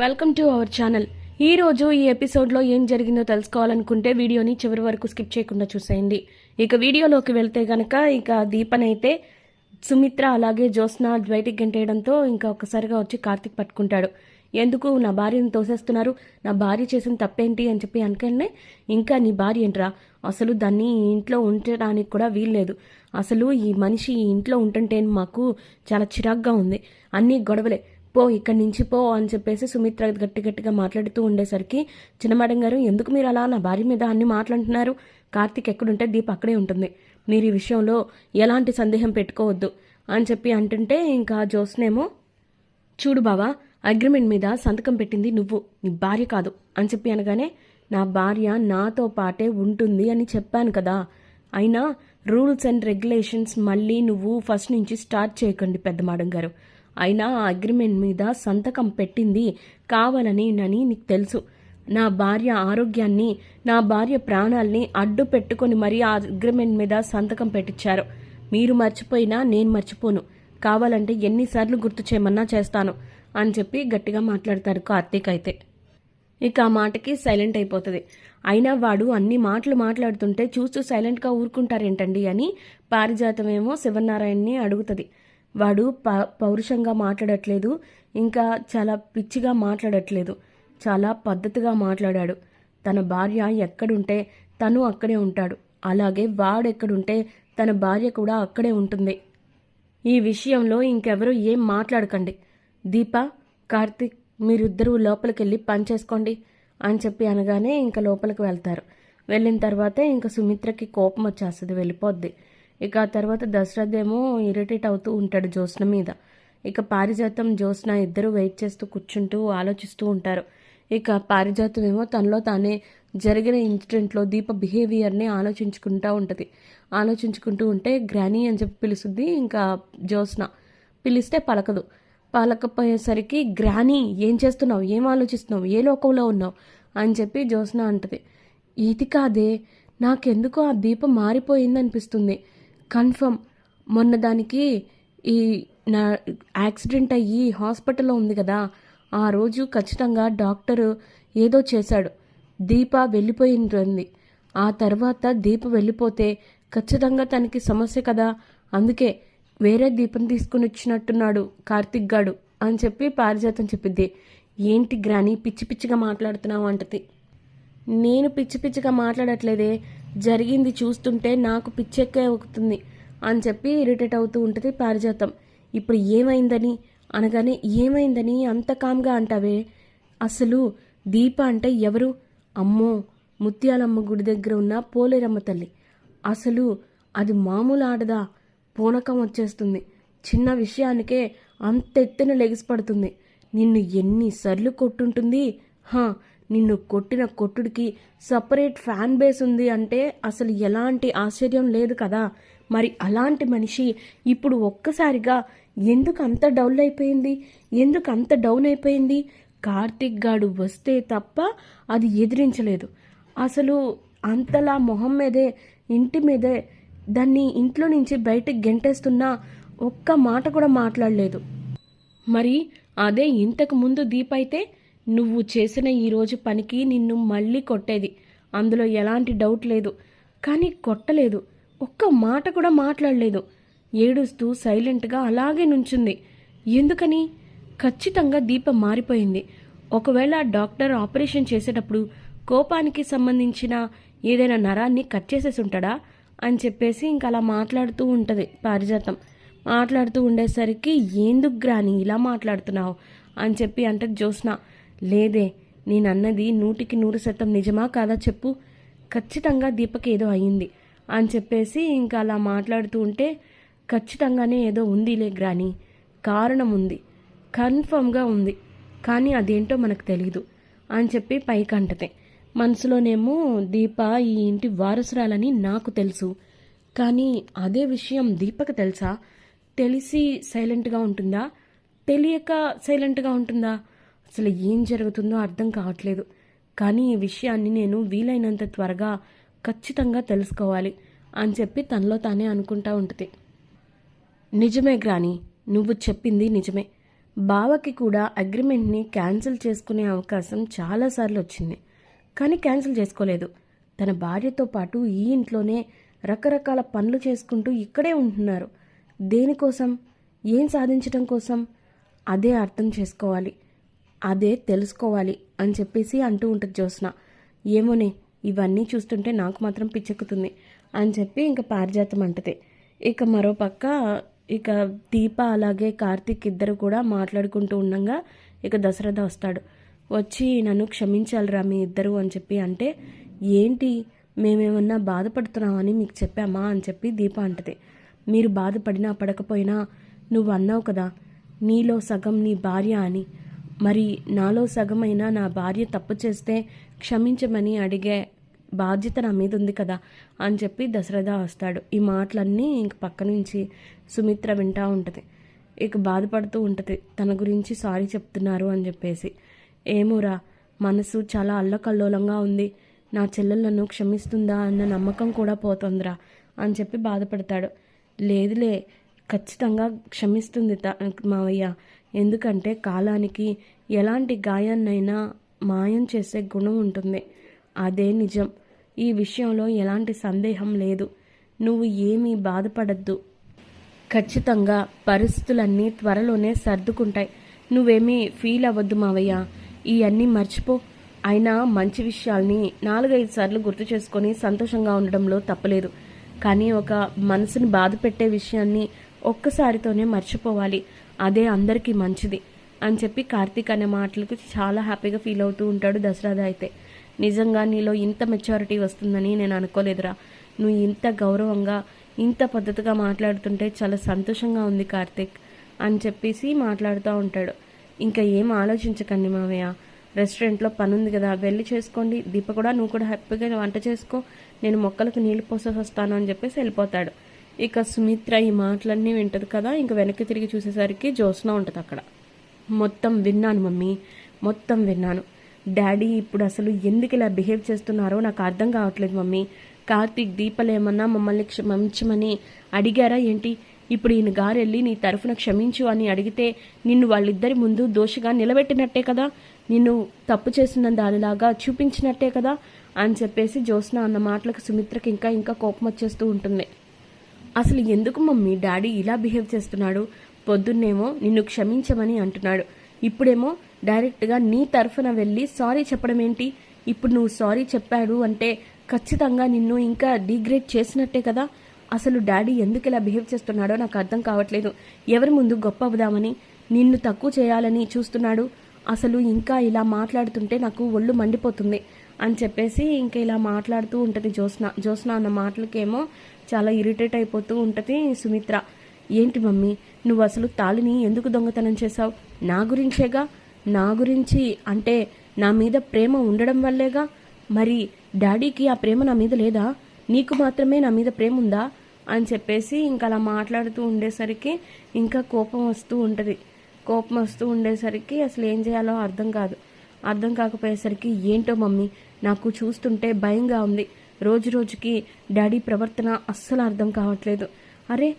Welcome to our channel. ఈ రోజు ఈ ఎపిసోడ్లో ఏం జరిగిందో తెలుసుకోవాలనుకుంటే వీడియోని చివరి వరకు స్కిప్ చేయకుండా చూసేయండి. ఇక వీడియోలోకి వెళ్తే గనక ఇక దీపనైతే సుమిత్ర అలాగే జ్యోత్స్న బయటికి గంటేయడంతో ఇంకా ఒక్కసారిగా వచ్చి కార్తిక్ పట్టుకుంటాడు. ఎందుకు? నా భార్యను తోసేస్తున్నారు. నా భార్య చేసిన తప్పేంటి అని చెప్పి అనుకనే ఇంకా నీ భార్య ఏంట్రా? అసలు దాన్ని ఈ ఇంట్లో ఉండడానికి కూడా వీల్లేదు. అసలు ఈ మనిషి ఈ ఇంట్లో ఉంటుంటే మాకు చాలా చిరాగ్గా ఉంది. అన్నీ గొడవలే. పో ఇక్కడి నుంచి పో అని చెప్పేసి సుమిత్ర గట్టి గట్టిగా మాట్లాడుతూ ఉండేసరికి చిన్నమాడం గారు ఎందుకు మీరు అలా నా భార్య మీద అన్ని మాట్లాడుతున్నారు కార్తీక్ ఎక్కడుంటే దీప్ అక్కడే ఉంటుంది. మీరు ఈ విషయంలో ఎలాంటి సందేహం పెట్టుకోవద్దు అని చెప్పి అంటుంటే ఇంకా జోస్నేమో చూడు బావా అగ్రిమెంట్ మీద సంతకం పెట్టింది నువ్వు నీ భార్య కాదు అని చెప్పి అనగానే నా భార్య నాతో పాటే ఉంటుంది అని చెప్పాను కదా. అయినా రూల్స్ అండ్ రెగ్యులేషన్స్ మళ్ళీ నువ్వు ఫస్ట్ నుంచి స్టార్ట్ చేయకండి పెద్ద మేడం గారు. అయినా ఆ అగ్రిమెంట్ మీద సంతకం పెట్టింది కావాలని నని నీకు తెలుసు. నా భార్య ఆరోగ్యాన్ని నా భార్య ప్రాణాల్ని అడ్డు పెట్టుకొని మరీ ఆ అగ్రిమెంట్ మీద సంతకం పెట్టించారు మీరు మర్చిపోయినా నేను మర్చిపోను. కావాలంటే ఎన్నిసార్లు గుర్తు చేయమన్నా చేస్తాను అని చెప్పి గట్టిగా మాట్లాడతాడు కార్తీక్ అయితే. ఇక ఆ మాటకి సైలెంట్ అయిపోతుంది. అయినా వాడు అన్ని మాటలు మాట్లాడుతుంటే చూస్తూ సైలెంట్గా ఊరుకుంటారేంటండి అని పారిజాతమేమో శివనారాయణని అడుగుతుంది. వాడు ప పౌరుషంగా మాట్లాడట్లేదు. ఇంకా చాలా పిచ్చిగా మాట్లాడట్లేదు. చాలా పద్ధతిగా మాట్లాడాడు. తన భార్య ఎక్కడుంటే తను అక్కడే ఉంటాడు. అలాగే వాడెక్కడుంటే తన భార్య కూడా అక్కడే ఉంటుంది. ఈ విషయంలో ఇంకెవరూ ఏం మాట్లాడకండి. దీప కార్తిక్ మీరిద్దరూ లోపలికెళ్ళి పని చేసుకోండి అని చెప్పి అనగానే ఇంకా లోపలికి వెళ్తారు. వెళ్ళిన తర్వాతే ఇంకా సుమిత్రకి కోపం వచ్చేస్తుంది వెళ్ళిపోద్ది. ఇక ఆ తర్వాత దశరథ్ ఏమో ఇరిటేట్ అవుతూ ఉంటాడు జ్యోత్స్న మీద. ఇక పారిజాతం జ్యోత్స్న ఇద్దరు వెయిట్ చేస్తూ కూర్చుంటూ ఆలోచిస్తూ ఉంటారు. ఇక పారిజాతం ఏమో తనలో తానే జరిగిన ఇన్సిడెంట్లో దీప బిహేవియర్ని ఆలోచించుకుంటూ ఉంటుంది. ఆలోచించుకుంటూ ఉంటే గ్రానీ అని చెప్పి పిలుస్తుంది ఇంకా జ్యోత్స్న. పిలిస్తే పలకదు. పలకపోయేసరికి గ్రానీ ఏం చేస్తున్నావు? ఏం ఆలోచిస్తున్నావు? ఏ లోకంలో ఉన్నావు? అని చెప్పి జ్యోత్స్న అంటది. ఇది కాదే? నాకెందుకో ఆ దీపం మారిపోయింది అనిపిస్తుంది కన్ఫర్మ్. మొన్న దానికి ఈ నా యాక్సిడెంట్ అయ్యి హాస్పిటల్లో ఉంది కదా ఆ రోజు ఖచ్చితంగా డాక్టరు ఏదో చేశాడు. దీప వెళ్ళిపోయింది. ఆ తర్వాత దీప వెళ్ళిపోతే ఖచ్చితంగా తనకి సమస్య కదా అందుకే వేరే దీపం తీసుకుని వచ్చినట్టున్నాడు కార్తిక్ గాడు అని చెప్పి పారిజాతం చెప్పిద్ది. ఏంటి గ్రాని పిచ్చి పిచ్చిగా మాట్లాడుతున్నావు అంటది. నేను పిచ్చి పిచ్చిగా మాట్లాడట్లేదే జరిగింది చూస్తుంటే నాకు పిచ్చెక్కే అవుతుంది అని చెప్పి ఇరిటేట్ అవుతూ ఉంటుంది పారిజాతం. ఇప్పుడు ఏమైందని? అనగానే ఏమైందని అంత కామ్గా అంటావే? అసలు దీప అంటే ఎవరు? అమ్మో ముత్యాలమ్మ గుడి దగ్గర ఉన్న పోలేరమ్మ తల్లి. అసలు అది మామూలు ఆడదా? పూనకం వచ్చేస్తుంది. చిన్న విషయానికే అంత ఎత్తున లెగిసిపడుతుంది నిన్ను ఎన్నిసార్లు కొట్టుంటుంది? హా నిన్ను కొట్టిన కొట్టుడికి సపరేట్ ఫ్యాన్ బేస్ ఉంది అంటే అసలు ఎలాంటి ఆశ్చర్యం లేదు కదా. మరి అలాంటి మనిషి ఇప్పుడు ఒక్కసారిగా ఎందుకు అంత డౌన్ అయిపోయింది? ఎందుకు అంత డౌన్ అయిపోయింది? కార్తిక్ గాడు వస్తే తప్ప అది ఎదిరించలేదు. అసలు అంతలా మొహం మీదే ఇంటి మీదే దాన్ని ఇంట్లో నుంచి బయటకు గెంటేస్తున్నా ఒక్క మాట కూడా మాట్లాడలేదు. మరి అదే ఇంతకు ముందు దీప్ అయితే నువ్వు చేసిన ఈరోజు పనికి నిన్ను మళ్ళీ కొట్టేది. అందులో ఎలాంటి డౌట్ లేదు. కానీ కొట్టలేదు. ఒక్క మాట కూడా మాట్లాడలేదు. ఏడుస్తూ సైలెంట్గా అలాగే నుంచుంది. ఎందుకని? ఖచ్చితంగా దీపం మారిపోయింది. ఒకవేళ డాక్టర్ ఆపరేషన్ చేసేటప్పుడు కోపానికి సంబంధించిన ఏదైనా నరాన్ని కట్ చేసేసి ఉంటాడా? అని చెప్పేసి ఇంకా అలా మాట్లాడుతూ ఉంటుంది పారిజాతం. మాట్లాడుతూ ఉండేసరికి ఎందుకు గ్రాని ఇలా మాట్లాడుతున్నావు? అని చెప్పి అంటే జ్యోత్స్న. లేదే నేనన్నది నూటికి నూరు శాతం నిజమా కాదా చెప్పు. ఖచ్చితంగా దీపకి ఏదో అయ్యింది అని చెప్పేసి ఇంకా అలా మాట్లాడుతూ ఉంటే ఖచ్చితంగానే ఏదో ఉందిలే గ్రాని. కారణం ఉంది. కన్ఫర్మ్గా ఉంది. కానీ అదేంటో మనకు తెలీదు అని చెప్పి పైకి అంటతే మనసులోనేమో దీప ఈ ఇంటి వారసురాలని నాకు తెలుసు. కానీ అదే విషయం దీపక తెలుసా? తెలిసి సైలెంట్గా ఉంటుందా? తెలియక సైలెంట్గా ఉంటుందా? అసలు ఏం జరుగుతుందో అర్థం కావట్లేదు. కానీ ఈ విషయాన్ని నేను వీలైనంత త్వరగా ఖచ్చితంగా తెలుసుకోవాలి అని చెప్పి తనలో తానే అనుకుంటా ఉంటుంది. నిజమే గ్రాని నువ్వు చెప్పింది నిజమే. బావకి కూడా అగ్రిమెంట్ని క్యాన్సిల్ చేసుకునే అవకాశం చాలాసార్లు వచ్చింది. కానీ క్యాన్సిల్ చేసుకోలేదు. తన భార్యతో పాటు ఈ ఇంట్లోనే రకరకాల పనులు చేసుకుంటూ ఇక్కడే ఉంటున్నారు. దేనికోసం? ఏం సాధించడం కోసం? అదే అర్థం చేసుకోవాలి. అదే తెలుసుకోవాలి అని చెప్పేసి అంటూ ఉంటుంది జ్యోత్స్న. ఏమోనే ఇవన్నీ చూస్తుంటే నాకు మాత్రం పిచ్చెక్కుతుంది అని చెప్పి ఇంకా పారిజాతం అంటది. ఇక మరో పక్క ఇక దీప అలాగే కార్తీక్ ఇద్దరు కూడా మాట్లాడుకుంటూ ఉండగా ఇక దశరథ వస్తాడు. వచ్చి నన్ను క్షమించాలిరా మీ ఇద్దరు అని చెప్పి అంటే ఏంటి మేమేమన్నా బాధపడుతున్నామని మీకు చెప్పామా అని చెప్పి దీప అంటది. మీరు బాధపడినా పడకపోయినా నువ్వు అన్నావు కదా నీలో సగం నీ భార్య అని. మరి నాలో సగమైన నా భార్య తప్పు చేస్తే క్షమించమని అడిగే బాధ్యత నా మీద ఉంది కదా అని చెప్పి దశరథ వస్తాడు. ఈ మాటలన్నీ ఇంక పక్క నుంచి సుమిత్ర వింటా ఉంటుంది. ఇక బాధపడుతూ ఉంటుంది. తన గురించి సారీ చెప్తున్నారు అని చెప్పేసి. ఏమోరా మనసు చాలా అల్లకల్లోలంగా ఉంది. నా చెల్లెలను క్షమిస్తుందా అన్న నమ్మకం కూడా పోతుందిరా అని చెప్పి బాధపడతాడు. లేదులే ఖచ్చితంగా క్షమిస్తుంది త మావయ్య. ఎందుకంటే కాలానికి ఎలాంటి గాయాన్నైనా మాయం చేసే గుణం ఉంటుంది. అదే నిజం. ఈ విషయంలో ఎలాంటి సందేహం లేదు. నువ్వు ఏమీ బాధపడద్దు. ఖచ్చితంగా పరిస్థితులన్నీ త్వరలోనే సర్దుకుంటాయి. నువ్వేమీ ఫీల్ అవ్వద్దు మావయ్య. ఇవన్నీ మర్చిపో. అయినా మంచి విషయాల్ని నాలుగైదు సార్లు గుర్తు చేసుకొని సంతోషంగా ఉండడంలో తప్పలేదు. కానీ ఒక మనసుని బాధ పెట్టే విషయాన్ని ఒక్కసారితోనే మర్చిపోవాలి. అదే అందరికీ మంచిది అని చెప్పి కార్తీక్ అనే మాటలకు చాలా హ్యాపీగా ఫీల్ అవుతూ ఉంటాడు దసరాదా అయితే. నిజంగా నీలో ఇంత మెచ్యూరిటీ వస్తుందని నేను అనుకోలేదురా. నువ్వు ఇంత గౌరవంగా ఇంత పద్ధతిగా మాట్లాడుతుంటే చాలా సంతోషంగా ఉంది కార్తీక్ అని చెప్పేసి మాట్లాడుతూ ఉంటాడు. ఇంకా ఏం ఆలోచించకండి మావయ్య. రెస్టారెంట్లో పని ఉంది కదా వెళ్ళి చేసుకోండి. దీప కూడా నువ్వు కూడా హ్యాపీగా వంట చేసుకో. నేను మొక్కలకు నీళ్ళు పోసేసి వస్తాను అని చెప్పేసి వెళ్ళిపోతాడు. ఇక సుమిత్ర ఈ మాటలన్నీ వింటది కదా ఇంక వెనక్కి తిరిగి చూసేసరికి జ్యోత్స్న ఉంటుంది అక్కడ. మొత్తం విన్నాను మమ్మీ మొత్తం విన్నాను. డాడీ ఇప్పుడు అసలు ఎందుకు ఇలా బిహేవ్ చేస్తున్నారో నాకు అర్థం కావట్లేదు మమ్మీ. కార్తీక్ దీపలేమన్నా మమ్మల్ని క్షమించమని అడిగారా ఏంటి? ఇప్పుడు ఈయన గారెళ్ళి నీ తరఫున క్షమించు అని అడిగితే నిన్ను వాళ్ళిద్దరి ముందు దోషిగా నిలబెట్టినట్టే కదా? నిన్ను తప్పు చేసిన దానిలాగా చూపించినట్టే కదా? అని చెప్పేసి జ్యోత్స్న అన్న మాటలకు సుమిత్రకి ఇంకా ఇంకా కోపం వచ్చేస్తూ ఉంటుంది. అసలు ఎందుకు మమ్మీ డాడీ ఇలా బిహేవ్ చేస్తున్నాడు? పొద్దున్నేమో నిన్ను క్షమించమని అంటున్నాడు. ఇప్పుడేమో డైరెక్ట్గా నీ తరఫున వెళ్ళి సారీ చెప్పడం ఏంటి? ఇప్పుడు నువ్వు సారీ చెప్పాడు అంటే ఖచ్చితంగా నిన్ను ఇంకా డిగ్రేడ్ చేసినట్టే కదా? అసలు డాడీ ఎందుకు ఇలా బిహేవ్ చేస్తున్నాడో నాకు అర్థం కావట్లేదు. ఎవరి ముందు గొప్ప అవుదామని నిన్ను తక్కువ చేయాలని చూస్తున్నాడు? అసలు ఇంకా ఇలా మాట్లాడుతుంటే నాకు ఒళ్ళు మండిపోతుంది. అని చెప్పేసి ఇంకా ఇలా మాట్లాడుతూ ఉంటుంది జ్యోత్స్న జ్యోత్స్న అన్న మాటలకేమో చాలా ఇరిటేట్ అయిపోతూ ఉంటుంది సుమిత్ర. ఏంటి మమ్మీ నువ్వు అసలు తాళిని ఎందుకు దొంగతనం చేశావు? నా గురించేగా? నా గురించి అంటే నా మీద ప్రేమ ఉండడం వల్లేగా? మరి డాడీకి ఆ ప్రేమ నా మీద లేదా? నీకు మాత్రమే నా మీద ప్రేమ ఉందా? అని చెప్పేసి ఇంకా అలా మాట్లాడుతూ ఉండేసరికి ఇంకా కోపం వస్తూ ఉంటుంది. కోపం వస్తూ ఉండేసరికి అసలు ఏం చేయాలో అర్థం కాదు. అర్థం కాకపోయేసరికి ఏంటో మమ్మీ నాకు చూస్తుంటే భయంగా ఉంది. రోజు రోజుకి డాడీ ప్రవర్తన అస్సలు అర్థం కావట్లేదు. అరే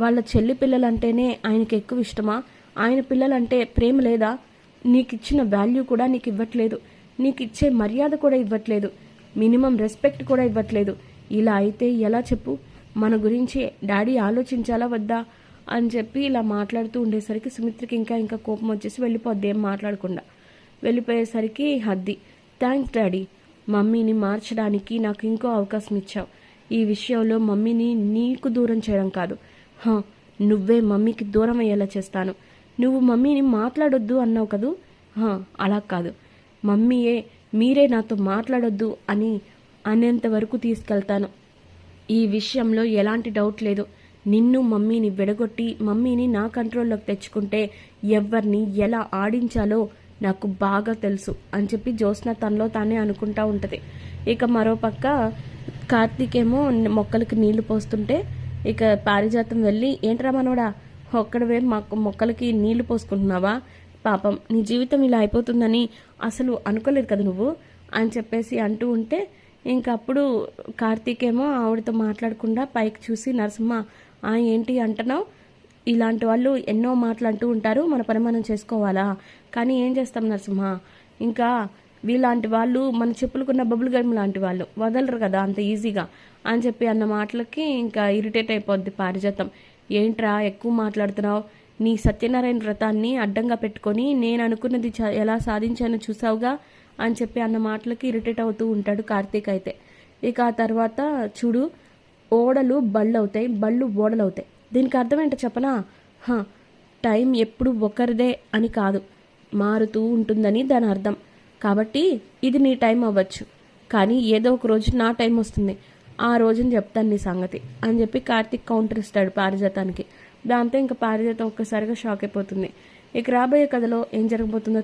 వాళ్ళ చెల్లి పిల్లలంటేనే ఆయనకి ఎక్కువ ఇష్టమా? ఆయన పిల్లలంటే ప్రేమ లేదా? నీకు ఇచ్చిన వాల్యూ కూడా నీకు ఇవ్వట్లేదు. నీకు ఇచ్చే మర్యాద కూడా ఇవ్వట్లేదు. మినిమం రెస్పెక్ట్ కూడా ఇవ్వట్లేదు. ఇలా అయితే ఎలా చెప్పు? మన గురించి డాడీ ఆలోచించాలా వద్దా? అని చెప్పి ఇలా మాట్లాడుతూ ఉండేసరికి సుమిత్రకి ఇంకా ఇంకా కోపం వచ్చేసి వెళ్ళిపోద్ది ఏం మాట్లాడకుండా. వెళ్ళిపోయేసరికి హద్ది. Thanks daddy. మమ్మీని మార్చడానికి నాకు ఇంకో అవకాశం ఇచ్చావు. ఈ విషయంలో మమ్మీని నీకు దూరం చేయడం కాదు. హా నువ్వే మమ్మీకి దూరం అయ్యేలా చేస్తాను. నువ్వు మమ్మీని మాట్లాడొద్దు అన్నావు కదూ? హా అలా కాదు. మమ్మీయే మీరే నాతో మాట్లాడొద్దు అని అనేంత వరకు తీసుకెళ్తాను. ఈ విషయంలో ఎలాంటి డౌట్ లేదు. నిన్ను మమ్మీని విడగొట్టి మమ్మీని నా కంట్రోల్లోకి తెచ్చుకుంటే ఎవరిని ఎలా ఆడించాలో నాకు బాగా తెలుసు అని చెప్పి జ్యోత్స్న తనలో తానే అనుకుంటా ఉంటుంది. ఇక మరోపక్క కార్తీక్ ఏమో మొక్కలకి నీళ్ళు పోస్తుంటే ఇక పారిజాతం వెళ్ళి ఏంట్రా మనోడా ఒక్కడవే మాకు మొక్కలకి నీళ్ళు పోసుకుంటున్నావా? పాపం నీ జీవితం ఇలా అయిపోతుందని అసలు అనుకోలేదు కదా నువ్వు? అని చెప్పేసి అంటూ ఉంటే ఇంకప్పుడు కార్తీక్ ఏమో ఆవిడతో మాట్లాడకుండా పైకి చూసి నరసింహ ఆ ఏంటి అంటున్నావు? ఇలాంటి వాళ్ళు ఎన్నో మాటలు అంటూ ఉంటారు మన పని మనం చేసుకోవాలా? కానీ ఏం చేస్తాం నరసింహ? ఇంకా వీలాంటి వాళ్ళు మన చెప్పులుకున్న బబుల్ గమ్ లాంటి వాళ్ళు వదలరు కదా అంత ఈజీగా అని చెప్పి అన్న మాటలకి ఇంకా ఇరిటేట్ అయిపోద్ది పారిజాతం. ఏంట్రా ఎక్కువ మాట్లాడుతున్నావు? నీ సత్యనారాయణ వ్రతాన్ని అడ్డంగా పెట్టుకొని నేను అనుకున్నది ఎలా సాధించానో చూసావుగా? అని చెప్పి అన్న మాటలకి ఇరిటేట్ అవుతూ ఉంటాడు కార్తీక్ అయితే. ఇక ఆ తర్వాత చూడు ఓడలు బళ్ళు అవుతాయి బళ్ళు ఓడలు అవుతాయి దీనికి అర్థం ఏంటో చెప్పనా? హ, టైం ఎప్పుడు ఒకరిదే అని కాదు. మారుతూ ఉంటుందని దాని అర్థం. కాబట్టి ఇది నీ టైం అవ్వచ్చు. కానీ ఏదో ఒక రోజు నా టైం వస్తుంది. ఆ రోజుని చెప్తాను నీ సంగతి అని చెప్పి కార్తీక్ కౌంటర్ ఇస్తాడు పారిజాతానికి. దాంతో ఇంకా పారిజాతం ఒక్కసారిగా షాక్ అయిపోతుంది. ఇక రాబోయే కథలో ఏం జరగబోతుందో